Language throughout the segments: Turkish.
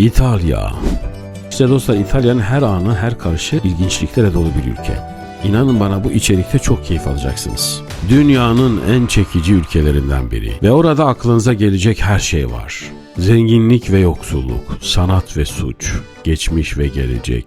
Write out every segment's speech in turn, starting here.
İtalya. İşte dostlar İtalya'nın her anı, her karışı ilginçliklere dolu bir ülke. İnanın bana bu içerikte çok keyif alacaksınız. Dünyanın en çekici ülkelerinden biri ve orada aklınıza gelecek her şey var. Zenginlik ve yoksulluk, sanat ve suç, geçmiş ve gelecek,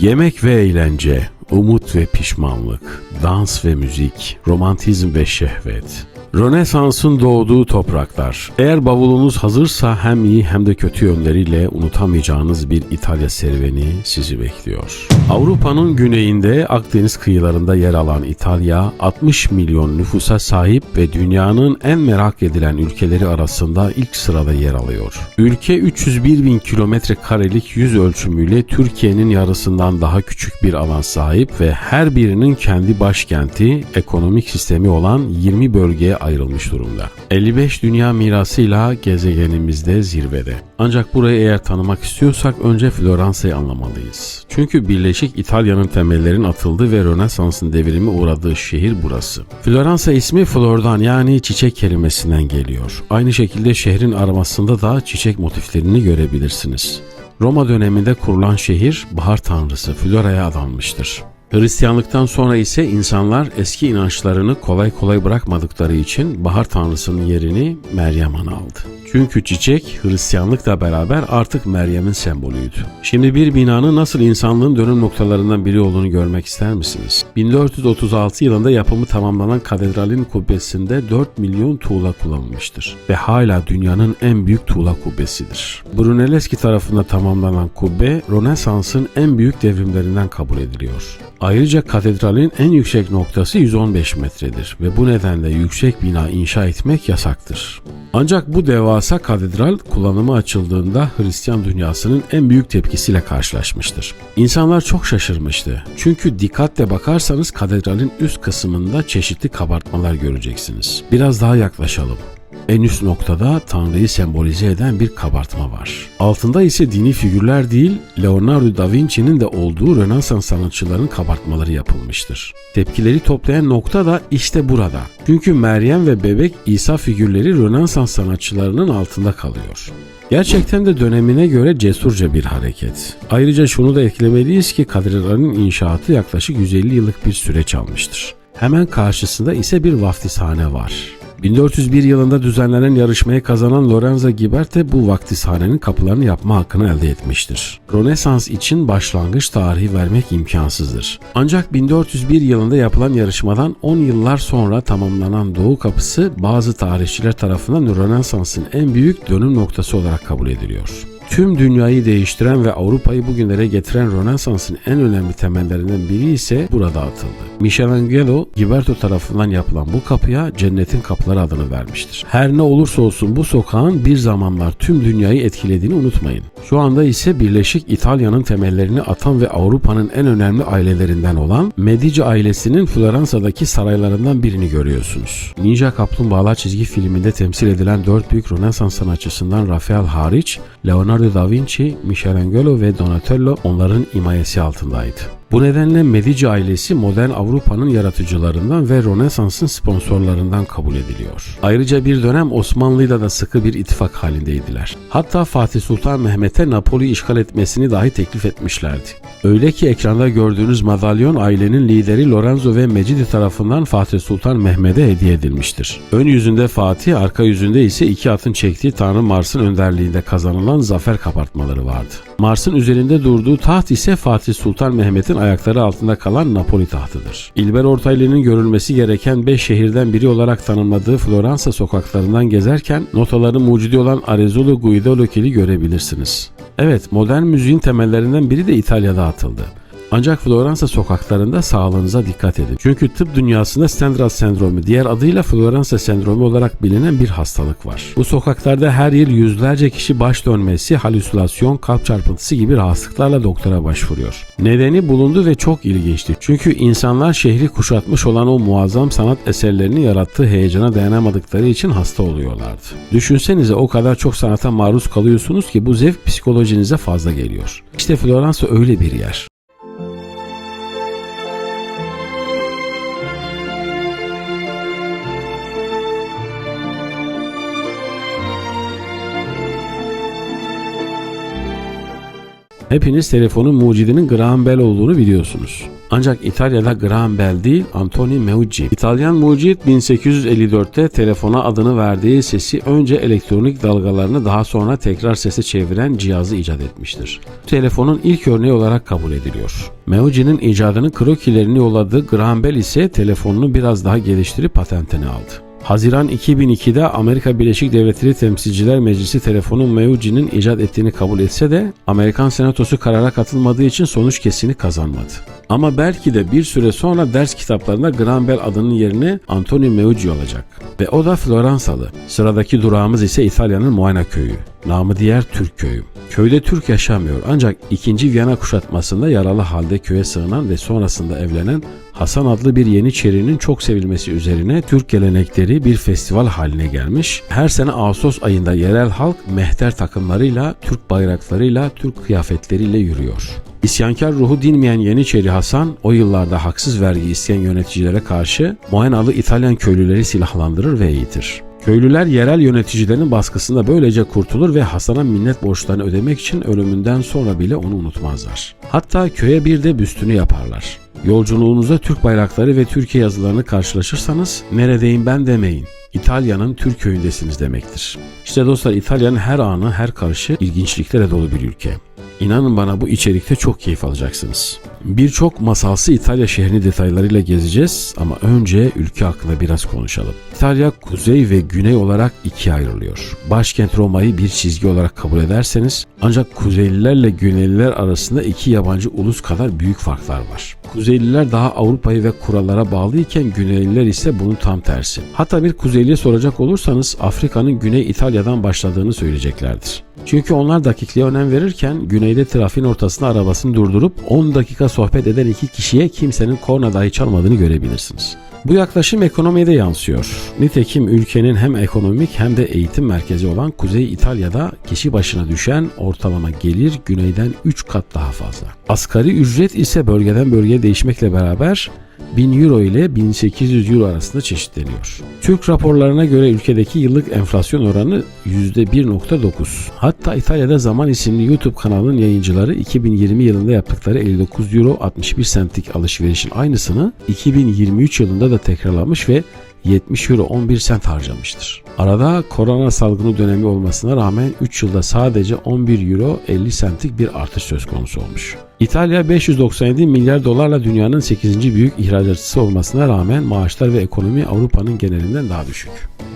yemek ve eğlence, umut ve pişmanlık, dans ve müzik, romantizm ve şehvet. Rönesans'ın doğduğu topraklar. Eğer bavulunuz hazırsa hem iyi hem de kötü yönleriyle unutamayacağınız bir İtalya serüveni sizi bekliyor. Avrupa'nın güneyinde Akdeniz kıyılarında yer alan İtalya 60 milyon nüfusa sahip ve dünyanın en merak edilen ülkeleri arasında ilk sırada yer alıyor. Ülke 301 bin kilometre karelik yüz ölçümüyle Türkiye'nin yarısından daha küçük bir alan sahip ve her birinin kendi başkenti, ekonomik sistemi olan 20 bölgeye ayrılmış durumda. 55 dünya mirasıyla gezegenimizde zirvede. Ancak burayı eğer tanımak istiyorsak önce Floransa'yı anlamalıyız. Çünkü Birleşik İtalya'nın temellerin atıldığı ve Rönesans'ın devrimi uğradığı şehir burası. Floransa ismi flordan yani çiçek kelimesinden geliyor. Aynı şekilde şehrin aramasında da çiçek motiflerini görebilirsiniz. Roma döneminde kurulan şehir bahar tanrısı Flora'ya adanmıştır. Hristiyanlıktan sonra ise insanlar eski inançlarını kolay kolay bırakmadıkları için bahar tanrısının yerini Meryem Ana aldı. Çünkü çiçek Hristiyanlıkla beraber artık Meryem'in sembolüydü. Şimdi bir binanın nasıl insanlığın dönüm noktalarından biri olduğunu görmek ister misiniz? 1436 yılında yapımı tamamlanan katedralin kubbesinde 4 milyon tuğla kullanılmıştır ve hala dünyanın en büyük tuğla kubbesidir. Brunelleschi tarafından tamamlanan kubbe Rönesans'ın en büyük devrimlerinden kabul ediliyor. Ayrıca katedralin en yüksek noktası 115 metredir ve bu nedenle yüksek bina inşa etmek yasaktır. Ancak bu devasa katedral kullanıma açıldığında Hristiyan dünyasının en büyük tepkisiyle karşılaşmıştır. İnsanlar çok şaşırmıştı. Çünkü dikkatle bakarsanız katedralin üst kısmında çeşitli kabartmalar göreceksiniz. Biraz daha yaklaşalım. En üst noktada Tanrı'yı sembolize eden bir kabartma var. Altında ise dini figürler değil, Leonardo da Vinci'nin de olduğu Rönesans sanatçıların kabartmaları yapılmıştır. Tepkileri toplayan nokta da işte burada. Çünkü Meryem ve bebek İsa figürleri Rönesans sanatçılarının altında kalıyor. Gerçekten de dönemine göre cesurca bir hareket. Ayrıca şunu da eklemeliyiz ki katedralin inşaatı yaklaşık 150 yıllık bir süreç almıştır. Hemen karşısında ise bir vaftizhane var. 1401 yılında düzenlenen yarışmayı kazanan Lorenzo Ghiberti bu vaktizhanenin kapılarını yapma hakkını elde etmiştir. Rönesans için başlangıç tarihi vermek imkansızdır. Ancak 1401 yılında yapılan yarışmadan 10 yıllar sonra tamamlanan Doğu Kapısı bazı tarihçiler tarafından Rönesans'ın en büyük dönüm noktası olarak kabul ediliyor. Tüm dünyayı değiştiren ve Avrupa'yı bugünlere getiren Rönesans'ın en önemli temellerinden biri ise burada atıldı. Michelangelo, Ghiberto tarafından yapılan bu kapıya cennetin kapıları adını vermiştir. Her ne olursa olsun bu sokağın bir zamanlar tüm dünyayı etkilediğini unutmayın. Şu anda ise Birleşik İtalya'nın temellerini atan ve Avrupa'nın en önemli ailelerinden olan Medici ailesinin Floransa'daki saraylarından birini görüyorsunuz. Ninja Kaplumbağalar çizgi filminde temsil edilen dört büyük Rönesans sanatçısından Rafael hariç Leonardo da Vinci, Michelangelo ve Donatello onların himayesi altındaydı. Bu nedenle Medici ailesi modern Avrupa'nın yaratıcılarından ve Rönesans'ın sponsorlarından kabul ediliyor. Ayrıca bir dönem Osmanlı'yla da sıkı bir ittifak halindeydiler. Hatta Fatih Sultan Mehmet'e Napoli işgal etmesini dahi teklif etmişlerdi. Öyle ki ekranda gördüğünüz madalyon ailenin lideri Lorenzo ve Mecidi tarafından Fatih Sultan Mehmet'e hediye edilmiştir. Ön yüzünde Fatih, arka yüzünde ise iki atın çektiği Tanrı Mars'ın önderliğinde kazanılan zafer kabartmaları vardı. Mars'ın üzerinde durduğu taht ise Fatih Sultan Mehmet'in ayakları altında kalan Napoli tahtıdır. İlber Ortaylı'nın görülmesi gereken 5 şehirden biri olarak tanımladığı Floransa sokaklarından gezerken notaları mucidi olan Arezzo Guido Lochel'i görebilirsiniz. Evet, modern müziğin temellerinden biri de İtalya'da atıldı. Ancak Floransa sokaklarında sağlığınıza dikkat edin. Çünkü tıp dünyasında Stendhal sendromu, diğer adıyla Floransa sendromu olarak bilinen bir hastalık var. Bu sokaklarda her yıl yüzlerce kişi baş dönmesi, halüsinasyon, kalp çarpıntısı gibi rahatsızlıklarla doktora başvuruyor. Nedeni bulundu ve çok ilginçti. Çünkü insanlar şehri kuşatmış olan o muazzam sanat eserlerini yarattığı heyecana dayanamadıkları için hasta oluyorlardı. Düşünsenize o kadar çok sanata maruz kalıyorsunuz ki bu zevk psikolojinize fazla geliyor. İşte Floransa öyle bir yer. Hepiniz telefonun mucidinin Graham Bell olduğunu biliyorsunuz. Ancak İtalya'da Graham Bell değil Antoni Meucci. İtalyan mucit 1854'te telefona adını verdiği sesi önce elektronik dalgalarını daha sonra tekrar sese çeviren cihazı icat etmiştir. Telefonun ilk örneği olarak kabul ediliyor. Meucci'nin icadının krokilerini yolladığı Graham Bell ise telefonunu biraz daha geliştirip patentini aldı. Haziran 2002'de Amerika Birleşik Devletleri Temsilciler Meclisi telefonu Meucci'nin icat ettiğini kabul etse de Amerikan Senatosu karara katılmadığı için sonuç kesini kazanmadı. Ama belki de bir süre sonra ders kitaplarında Graham Bell adının yerine Antonio Meucci olacak. Ve o da Floransalı. Sıradaki durağımız ise İtalya'nın Moena köyü. Namı diğer Türk köyü. Köyde Türk yaşamıyor ancak 2. Viyana kuşatmasında yaralı halde köye sığınan ve sonrasında evlenen Hasan adlı bir Yeniçerinin çok sevilmesi üzerine Türk gelenekleri bir festival haline gelmiş. Her sene Ağustos ayında yerel halk mehter takımlarıyla, Türk bayraklarıyla, Türk kıyafetleriyle yürüyor. İsyankar ruhu dinmeyen Yeniçeri Hasan o yıllarda haksız vergi isteyen yöneticilere karşı Moenalı İtalyan köylüleri silahlandırır ve eğitir. Köylüler yerel yöneticilerin baskısında böylece kurtulur ve Hasan'a minnet borçlarını ödemek için ölümünden sonra bile onu unutmazlar. Hatta köye bir de büstünü yaparlar. Yolculuğunuzda Türk bayrakları ve Türkiye yazılarını karşılaşırsanız neredeyim ben demeyin. İtalya'nın Türk köyündesiniz demektir. İşte dostlar İtalya'nın her anı, her karışı ilginçliklerle dolu bir ülke. İnanın bana bu içerikte çok keyif alacaksınız. Birçok masalsı İtalya şehrini detaylarıyla gezeceğiz ama önce ülke hakkında biraz konuşalım. İtalya kuzey ve güney olarak ikiye ayrılıyor. Başkent Roma'yı bir çizgi olarak kabul ederseniz ancak Kuzeylilerle Güneyliler arasında iki yabancı ulus kadar büyük farklar var. Kuzeyliler daha Avrupa'yı ve kurallara bağlıyken Güneyliler ise bunun tam tersi. Hatta bir Kuzeyliye soracak olursanız Afrika'nın Güney İtalya'dan başladığını söyleyeceklerdir. Çünkü onlar dakikliğe önem verirken güneyde trafiğin ortasında arabasını durdurup 10 dakika sohbet eden iki kişiye kimsenin korna dahi çalmadığını görebilirsiniz. Bu yaklaşım ekonomiye de yansıyor. Nitekim ülkenin hem ekonomik hem de eğitim merkezi olan Kuzey İtalya'da kişi başına düşen ortalama gelir güneyden 3 kat daha fazla. Asgari ücret ise bölgeden bölgeye değişmekle beraber 1000 euro ile 1800 euro arasında çeşitleniyor. Türk raporlarına göre ülkedeki yıllık enflasyon oranı %1.9. Hatta İtalya'da Zaman isimli YouTube kanalının yayıncıları 2020 yılında yaptıkları 59 euro 61 centlik alışverişin aynısını 2023 yılında da tekrarlamış ve 70 euro 11 sent harcamıştır. Arada korona salgını dönemi olmasına rağmen 3 yılda sadece 11 euro 50 centlik bir artış söz konusu olmuş. İtalya 597 milyar dolarla dünyanın 8. büyük ihracatçısı olmasına rağmen maaşlar ve ekonomi Avrupa'nın genelinden daha düşük.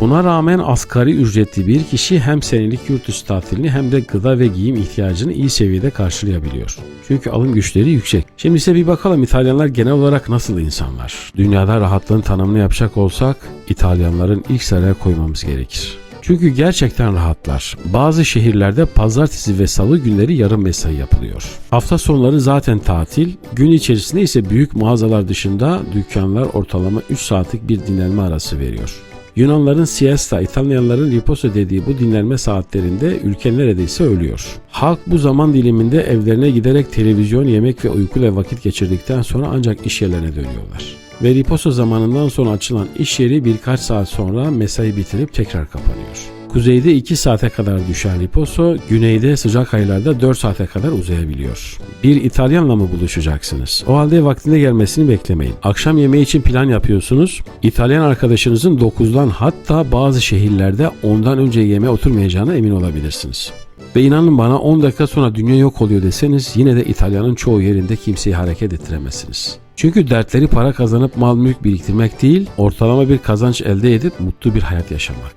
Buna rağmen asgari ücretli bir kişi hem senelik yurt dışı tatilini hem de gıda ve giyim ihtiyacını iyi seviyede karşılayabiliyor. Çünkü alım güçleri yüksek. Şimdi ise bir bakalım İtalyanlar genel olarak nasıl insanlar? Dünyada rahatlığın tanımını yapacak olsak İtalyanların ilk sıraya koymamız gerekir. Çünkü gerçekten rahatlar. Bazı şehirlerde pazartesi ve salı günleri yarım mesai yapılıyor. Hafta sonları zaten tatil, gün içerisinde ise büyük mağazalar dışında dükkanlar ortalama 3 saatlik bir dinlenme arası veriyor. Yunanların siesta, İtalyanların riposo dediği bu dinlenme saatlerinde ülke neredeyse ölüyor. Halk bu zaman diliminde evlerine giderek televizyon, yemek ve uykuyla vakit geçirdikten sonra ancak iş yerlerine dönüyorlar. Ve riposo zamanından sonra açılan iş yeri birkaç saat sonra mesai bitirip tekrar kapanıyor. Kuzeyde 2 saate kadar düşen riposo, güneyde sıcak aylarda 4 saate kadar uzayabiliyor. Bir İtalyanla mı buluşacaksınız? O halde vaktinde gelmesini beklemeyin. Akşam yemeği için plan yapıyorsunuz. İtalyan arkadaşınızın 9'dan hatta bazı şehirlerde ondan önce yemeğe oturmayacağına emin olabilirsiniz. Ve inanın bana 10 dakika sonra dünya yok oluyor deseniz yine de İtalya'nın çoğu yerinde kimseyi hareket ettiremezsiniz. Çünkü dertleri para kazanıp mal mülk biriktirmek değil, ortalama bir kazanç elde edip mutlu bir hayat yaşamak.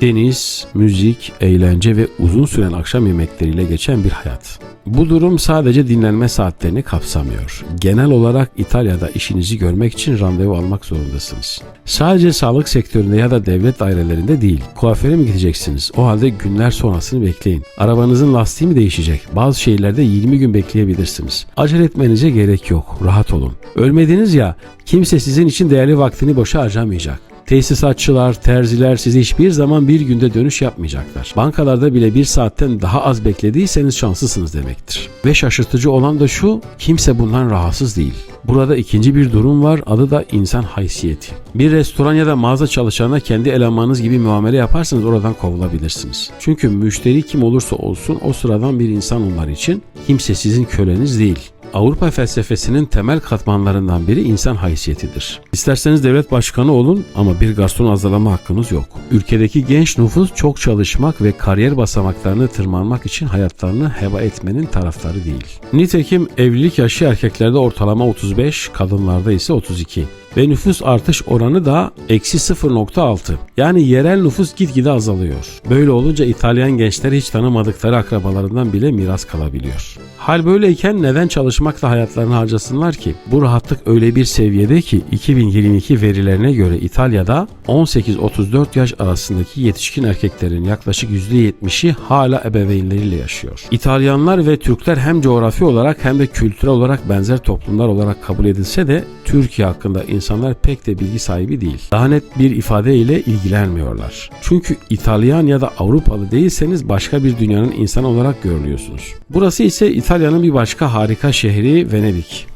Deniz, müzik, eğlence ve uzun süren akşam yemekleriyle geçen bir hayat. Bu durum sadece dinlenme saatlerini kapsamıyor. Genel olarak İtalya'da işinizi görmek için randevu almak zorundasınız. Sadece sağlık sektöründe ya da devlet dairelerinde değil. Kuaföre mi gideceksiniz? O halde günler sonrasını bekleyin. Arabanızın lastiği mi değişecek? Bazı şehirlerde 20 gün bekleyebilirsiniz. Acele etmenize gerek yok. Rahat olun. Ölmediniz ya kimse sizin için değerli vaktini boşa harcamayacak. Tesisatçılar, terziler sizi hiçbir zaman bir günde dönüş yapmayacaklar. Bankalarda bile bir saatten daha az beklediyseniz şanslısınız demektir. Ve şaşırtıcı olan da şu, kimse bundan rahatsız değil. Burada ikinci bir durum var, adı da insan haysiyeti. Bir restoran ya da mağaza çalışanına kendi elemanınız gibi muamele yaparsanız oradan kovulabilirsiniz. Çünkü müşteri kim olursa olsun o sıradan bir insan onlar için, kimse sizin köleniz değil. Avrupa felsefesinin temel katmanlarından biri insan haysiyetidir. İsterseniz devlet başkanı olun ama bir garson azalama hakkınız yok. Ülkedeki genç nüfus çok çalışmak ve kariyer basamaklarını tırmanmak için hayatlarını heba etmenin taraftarı değil. Nitekim evlilik yaşı erkeklerde ortalama 35, kadınlarda ise 32 ve nüfus artış oranı da eksi 0.6. Yani yerel nüfus gitgide azalıyor. Böyle olunca İtalyan gençler hiç tanımadıkları akrabalarından bile miras kalabiliyor. Hal böyleyken neden çalışmakla hayatlarını harcasınlar ki? Bu rahatlık öyle bir seviyede ki 2022 verilerine göre İtalya'da 18-34 yaş arasındaki yetişkin erkeklerin yaklaşık %70'i hala ebeveynleriyle yaşıyor. İtalyanlar ve Türkler hem coğrafi olarak hem de kültürel olarak benzer toplumlar olarak kabul edilse de Türkiye hakkında insanlar pek de bilgi sahibi değil. Daha net bir ifadeyle ilgilenmiyorlar. Çünkü İtalyan ya da Avrupalı değilseniz başka bir dünyanın insanı olarak görülüyorsunuz. Burası ise İtalya'nın bir başka harika şehri Venedik.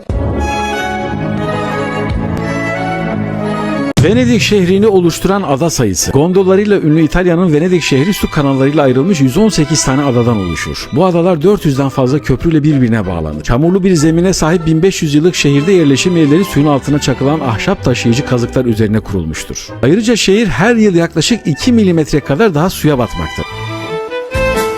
Venedik şehrini oluşturan ada sayısı. Gondollarıyla ünlü İtalya'nın Venedik şehri su kanallarıyla ayrılmış 118 tane adadan oluşur. Bu adalar 400'den fazla köprüyle birbirine bağlanır. Çamurlu bir zemine sahip 1500 yıllık şehirde yerleşim yerleri suyun altına çakılan ahşap taşıyıcı kazıklar üzerine kurulmuştur. Ayrıca şehir her yıl yaklaşık 2 milimetre kadar daha suya batmaktadır.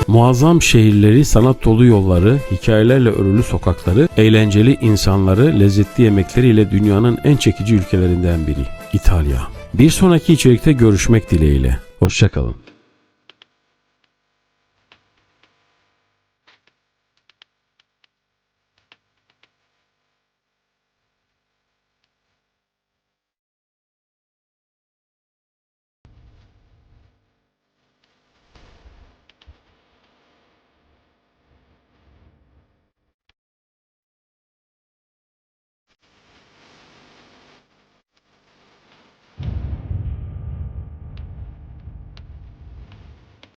Muazzam şehirleri, sanat dolu yolları, hikayelerle örülü sokakları, eğlenceli insanları, lezzetli yemekleriyle dünyanın en çekici ülkelerinden biri. İtalya. Bir sonraki içerikte görüşmek dileğiyle. Hoşçakalın.